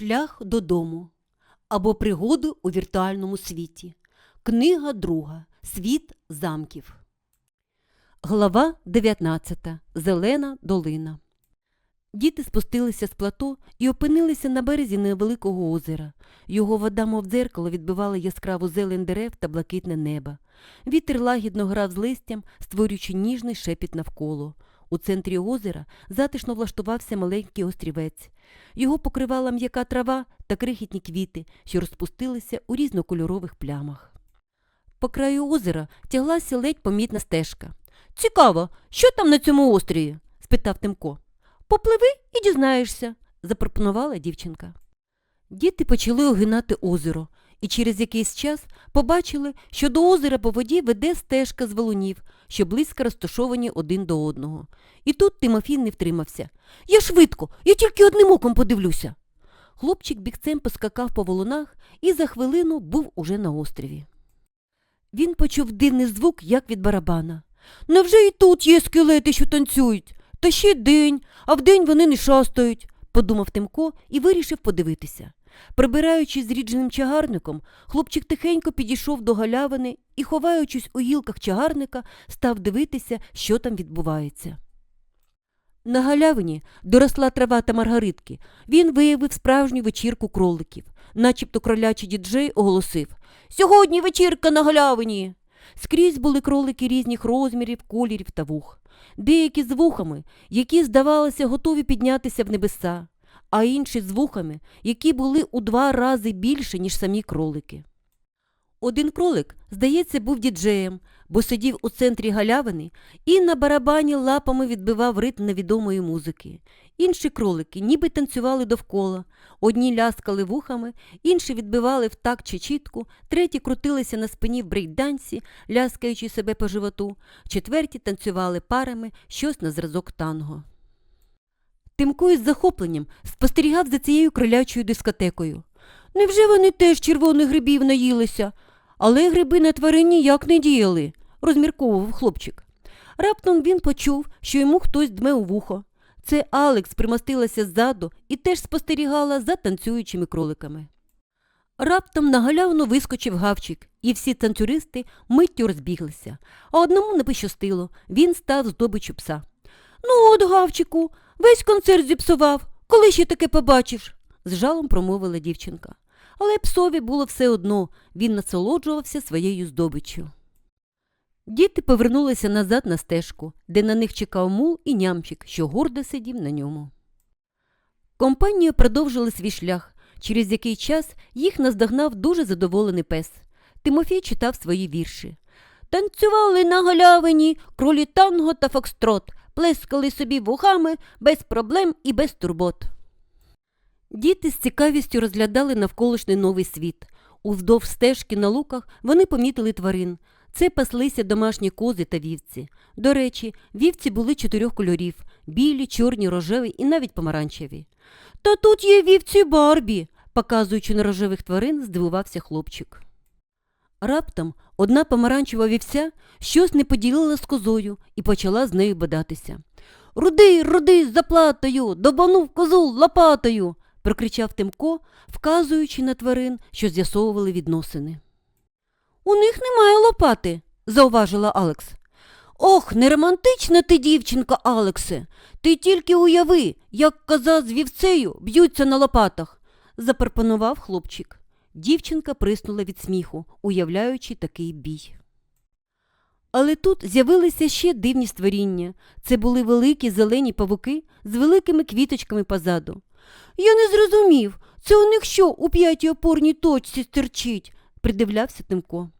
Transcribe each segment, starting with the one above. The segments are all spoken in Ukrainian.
Шлях додому або пригоди у віртуальному світі. Книга друга. Світ замків. Глава 19. Зелена долина. Діти спустилися з плато і опинилися на березі невеликого озера. Його вода, мов дзеркало, відбивала яскраву зелень дерев та блакитне небо. Вітер лагідно грав з листям, створюючи ніжний шепіт навколо. У центрі озера затишно влаштувався маленький острівець. Його покривала м'яка трава та крихітні квіти, що розпустилися у різнокольорових плямах. По краю озера тяглася ледь помітна стежка. Цікаво, що там на цьому острові? спитав Тимко. Попливи і дізнаєшся, запропонувала дівчинка. Діти почали огинати озеро і через якийсь час побачили, що до озера по воді веде стежка з валунів, що близько розташовані один до одного. І тут Тимофій не втримався. Я швидко, я тільки одним оком подивлюся. Хлопчик бігцем поскакав по валунах і за хвилину був уже на острові. Він почув дивний звук, як від барабана. Невже і тут є скелети, що танцюють? Та ще день, а вдень вони не шастають, подумав Тимко і вирішив подивитися. Прибираючись зрідженим чагарником, хлопчик тихенько підійшов до галявини і, ховаючись у гілках чагарника, став дивитися, що там відбувається. На галявині доросла трава та маргаритки. Він виявив справжню вечірку кроликів. Начебто кролячий діджей оголосив Сьогодні вечірка на галявині. Скрізь були кролики різних розмірів, кольорів та вух. Деякі з вухами, які, здавалося, готові піднятися в небеса, а інші з вухами, які були у два рази більше, ніж самі кролики. Один кролик, здається, був діджеєм, бо сидів у центрі галявини і на барабані лапами відбивав ритм невідомої музики. Інші кролики ніби танцювали довкола, одні ляскали вухами, інші відбивали в такт чи чітку, треті крутилися на спині в брейкдансі, ляскаючи себе по животу, четверті танцювали парами щось на зразок танго. Тимко із захопленням спостерігав за цією кролячою дискотекою. Невже вони теж червоних грибів наїлися? Але гриби на тварині ніяк не діяли, розмірковував хлопчик. Раптом він почув, що йому хтось дме у вухо. Це Алекс примостилася ззаду і теж спостерігала за танцюючими кроликами. Раптом на галявину вискочив гавчик, і всі танцюристи миттю розбіглися, а одному не пощастило, він став здобичу пса. Ну от, гавчику, весь концерт зіпсував. Коли ще таке побачиш? з жалом промовила дівчинка. Але псові було все одно, він насолоджувався своєю здобиччю. Діти повернулися назад на стежку, де на них чекав мул і нямчик, що гордо сидів на ньому. Компанія продовжила свій шлях, через який час їх наздогнав дуже задоволений пес. Тимофій читав свої вірші. Танцювали на галявині кролі танго та фокстрот, плескали собі вухами без проблем і без турбот. Діти з цікавістю розглядали навколишній новий світ. Уздовж стежки на луках вони помітили тварин. Це паслися домашні кози та вівці. До речі, вівці були чотирьох кольорів білі, чорні, рожеві і навіть помаранчеві. Та тут є вівці Барбі, показуючи на рожевих тварин, здивувався хлопчик. Раптом одна помаранчева вівця щось не поділила з козою і почала з нею бодатися. Руди, руди, з заплатою, добанув козу лопатою прокричав Тимко, вказуючи на тварин, що з'ясовували відносини. У них немає лопати, зауважила Алекс. Ох, не романтична ти, дівчинка, Алексе. Ти тільки уяви, як коза з вівцею б'ються на лопатах, запропонував хлопчик. Дівчинка приснула від сміху, уявляючи такий бій. Але тут з'явилися ще дивні створіння. Це були великі зелені павуки з великими квіточками позаду. Я не зрозумів, це у них що у п'ятій опорній точці стерчить, придивлявся Тимко.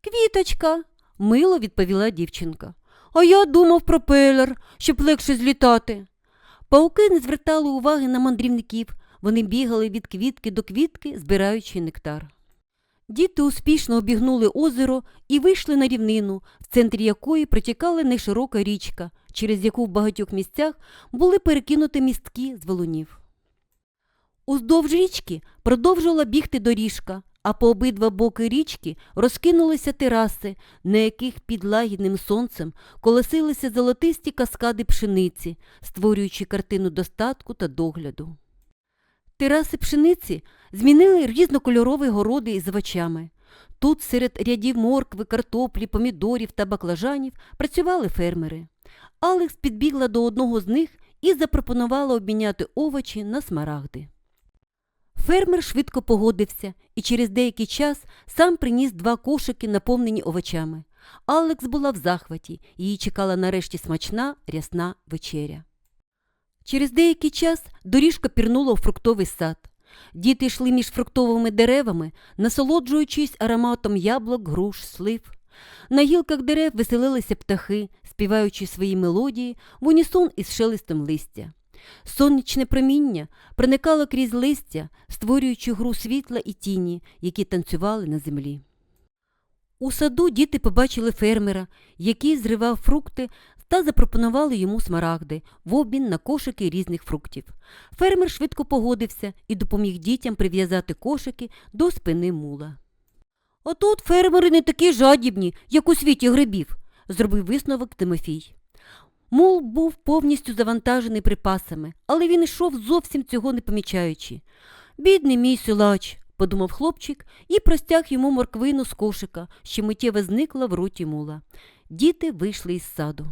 Квіточка, мило відповіла дівчинка. А я думав пропелер, щоб легше злітати. Пауки не звертали уваги на мандрівників, вони бігали від квітки до квітки, збираючи нектар. Діти успішно обігнули озеро і вийшли на рівнину, в центрі якої протікала неширока річка, через яку в багатьох місцях були перекинуті містки з валунів. Уздовж річки продовжувала бігти доріжка, а по обидва боки річки розкинулися тераси, на яких під лагідним сонцем колосилися золотисті каскади пшениці, створюючи картину достатку та догляду. Тераси пшениці змінили різнокольорові городи із овочами. Тут серед рядів моркви, картоплі, помідорів та баклажанів працювали фермери. Алекс підбігла до одного з них і запропонувала обміняти овочі на смарагди. Фермер швидко погодився і через деякий час сам приніс два кошики, наповнені овочами. Алекс була в захваті, її чекала нарешті смачна рясна вечеря. Через деякий час доріжка пірнула у фруктовий сад. Діти йшли між фруктовими деревами, насолоджуючись ароматом яблук, груш, слив. На гілках дерев веселилися птахи, співаючи свої мелодії в унісон із шелестом листя. Сонячне проміння проникало крізь листя, створюючи гру світла і тіні, які танцювали на землі. У саду діти побачили фермера, який зривав фрукти та запропонували йому смарагди в обмін на кошики різних фруктів. Фермер швидко погодився і допоміг дітям прив'язати кошики до спини мула. А тут фермери не такі жадібні, як у світі грибів, зробив висновок Тимофій. Мул був повністю завантажений припасами, але він йшов зовсім цього не помічаючи. Бідний мій силач, подумав хлопчик і простяг йому морквину з кошика, що миттєво зникла в роті мула. Діти вийшли із саду.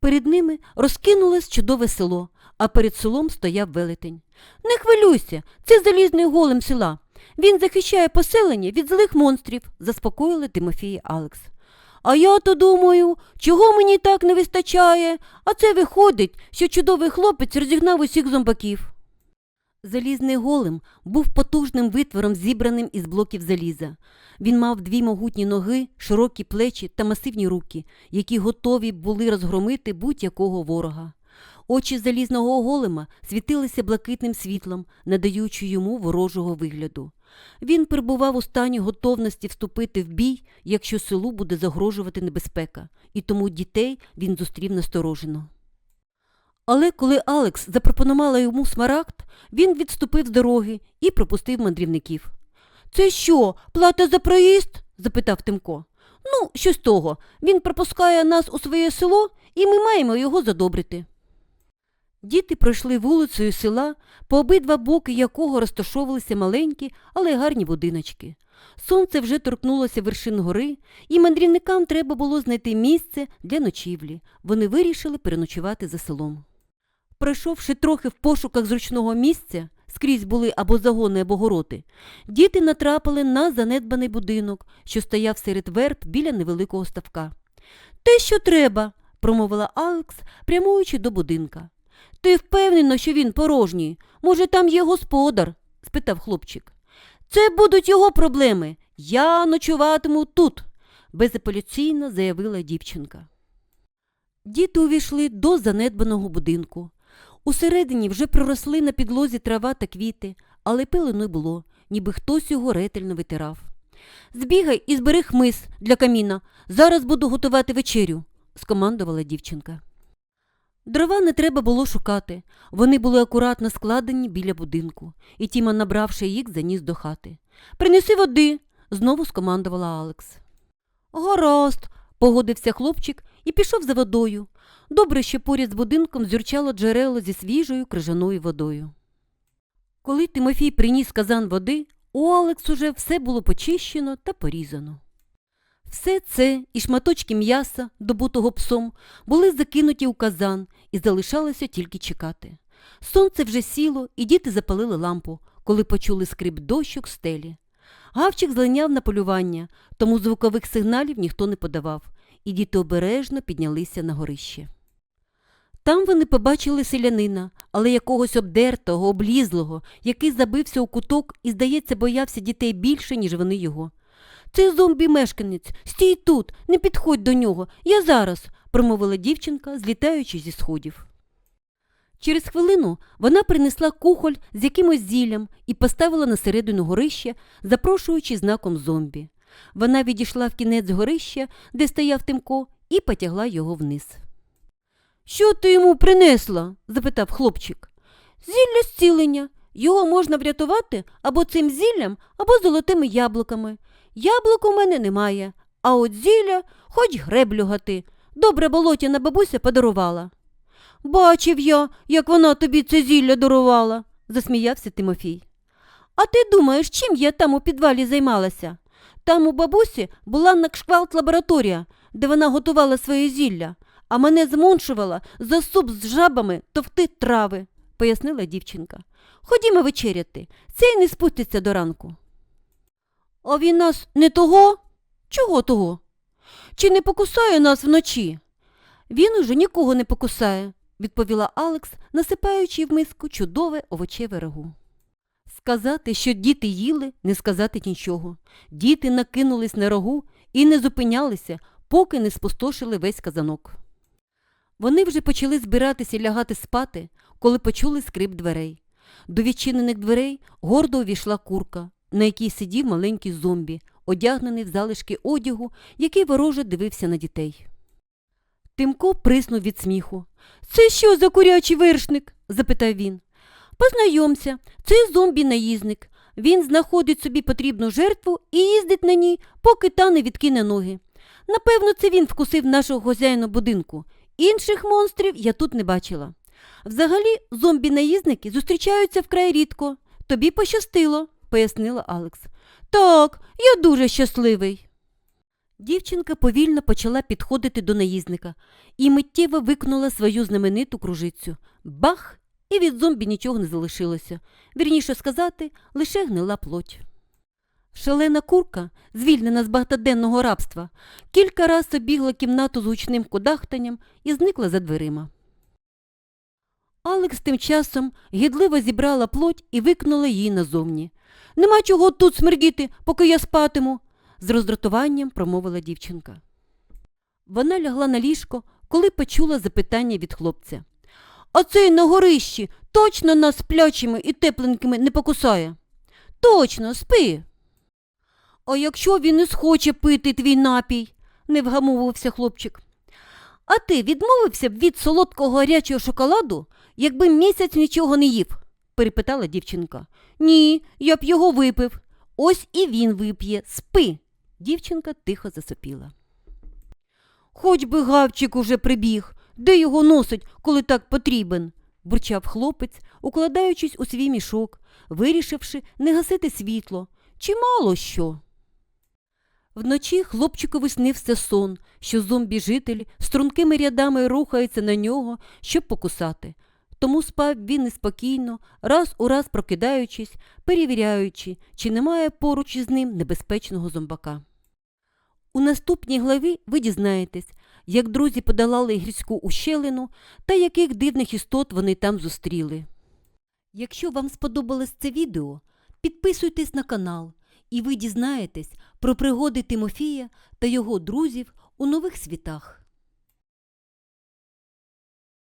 Перед ними розкинулось чудове село, а перед селом стояв велетень. Не хвилюйся, це залізний голем села. Він захищає поселення від злих монстрів, заспокоїли Тимофії Алекс. А я то думаю, чого мені так не вистачає, а це виходить, що чудовий хлопець розігнав усіх зомбаків. Залізний голем був потужним витвором, зібраним із блоків заліза. Він мав дві могутні ноги, широкі плечі та масивні руки, які готові були розгромити будь-якого ворога. Очі залізного голема світилися блакитним світлом, надаючи йому ворожого вигляду. Він перебував у стані готовності вступити в бій, якщо селу буде загрожувати небезпека, і тому дітей він зустрів насторожено. Але коли Алекс запропонувала йому смарагд, він відступив з дороги і пропустив мандрівників. Це що, плата за проїзд? запитав Тимко. Ну, що з того. Він пропускає нас у своє село, і ми маємо його задобрити. Діти пройшли вулицею села, по обидва боки якого розташовувалися маленькі, але гарні будиночки. Сонце вже торкнулося вершин гори, і мандрівникам треба було знайти місце для ночівлі. Вони вирішили переночувати за селом. Пройшовши трохи в пошуках зручного місця, скрізь були або загони, або городи, діти натрапили на занедбаний будинок, що стояв серед верб біля невеликого ставка. Те, що треба, промовила Алекс, прямуючи до будинка. Ти впевнена, що він порожній? Може, там є господар? спитав хлопчик. Це будуть його проблеми. Я ночуватиму тут, безапеляційно заявила дівчинка. Діти увійшли до занедбаного будинку. Усередині вже проросли на підлозі трава та квіти, але пилу не було, ніби хтось його ретельно витирав. Збігай і збери хмиз для каміна. Зараз буду готувати вечерю, скомандувала дівчинка. Дрова не треба було шукати. Вони були акуратно складені біля будинку, і Тіма, набравши їх, заніс до хати. Принеси води, знову скомандувала Алекс. Гаразд, погодився хлопчик і пішов за водою. Добре, що поряд з будинком зюрчало джерело зі свіжою крижаною водою. Коли Тимофій приніс казан води, у Алекс уже все було почищено та порізано. Все це і шматочки м'яса, добутого псом, були закинуті у казан і залишалося тільки чекати. Сонце вже сіло, і діти запалили лампу, коли почули скрип дощок стелі. Гавчик злиняв на полювання, тому звукових сигналів ніхто не подавав, і діти обережно піднялися на горище. Там вони побачили селянина, але якогось обдертого, облізлого, який забився у куток і, здається, боявся дітей більше, ніж вони його. Це зомбі-мешканець. Стій тут, не підходь до нього. Я зараз, промовила дівчинка, злітаючи зі сходів. Через хвилину вона принесла кухоль з якимось зіллям і поставила на середину горища, запрошуючи знаком зомбі. Вона відійшла в кінець горища, де стояв Тимко, і потягла його вниз. Що ти йому принесла? запитав хлопчик. Зілля зцілення. Його можна врятувати або цим зіллям, або золотими яблуками. Яблук у мене немає, а от зілля хоч греблю гати. Добре болотяна бабуся подарувала. Бачив я, як вона тобі це зілля дарувала, засміявся Тимофій. А ти думаєш, чим я там у підвалі займалася? Там у бабусі була накшквалт лабораторія, де вона готувала своє зілля, а мене змуншувала за суп з жабами товти трави, пояснила дівчинка. Ходімо вечеряти, цей не спуститься до ранку. А він нас не того? Чого того? Чи не покусає нас вночі? Він уже нікого не покусає, відповіла Алекс, насипаючи в миску чудове овочеве рагу. Сказати, що діти їли, не сказати нічого. Діти накинулись на рогу і не зупинялися, поки не спустошили весь казанок. Вони вже почали збиратися і лягати спати, коли почули скрип дверей. До відчинених дверей гордо увійшла курка, на якій сидів маленький зомбі, одягнений в залишки одягу, який вороже дивився на дітей. Тимко приснув від сміху. Це що за курячий вершник? запитав він. Познайомся, це зомбі-наїзник. Він знаходить собі потрібну жертву і їздить на ній, поки та не відкине ноги. Напевно, це він вкусив нашого хозяїна будинку. Інших монстрів я тут не бачила. Взагалі, зомбі-наїзники зустрічаються вкрай рідко. Тобі пощастило, пояснила Алекс. Так, я дуже щасливий. Дівчинка повільно почала підходити до наїзника і миттєво викнула свою знамениту кружицю. Бах! І від зомбі нічого не залишилося. Вірніше сказати, лише гнила плоть. Шалена курка, звільнена з багатоденного рабства, кілька раз обігла кімнату з гучним кудахтанням і зникла за дверима. Алекс тим часом гідливо зібрала плоть і викинула її назовні. Нема чого тут смердіти, поки я спатиму, з роздратуванням промовила дівчинка. Вона лягла на ліжко, коли почула запитання від хлопця. А цей на горищі точно нас сплячими і тепленькими не покусає? Точно, спи. А якщо він не схоче пити твій напій, не вгамовувався хлопчик. А ти відмовився б від солодкого гарячого шоколаду, якби місяць нічого не їв? перепитала дівчинка. Ні, я б його випив. Ось і він вип'є. Спи. Дівчинка тихо засопіла. Хоч би гавчик уже прибіг, де його носить, коли так потрібен, бурчав хлопець, укладаючись у свій мішок, вирішивши не гасити світло. Чи мало що? Вночі хлопчикові снився сон, що зомбі-житель стрункими рядами рухається на нього, щоб покусати. Тому спав він неспокійно, раз у раз прокидаючись, перевіряючи, чи немає поруч із ним небезпечного зомбака. У наступній главі ви дізнаєтесь, як друзі подолали гірську ущелину та яких дивних істот вони там зустріли. Якщо вам сподобалось це відео, підписуйтесь на канал, і ви дізнаєтесь про пригоди Тимофія та його друзів у нових світах.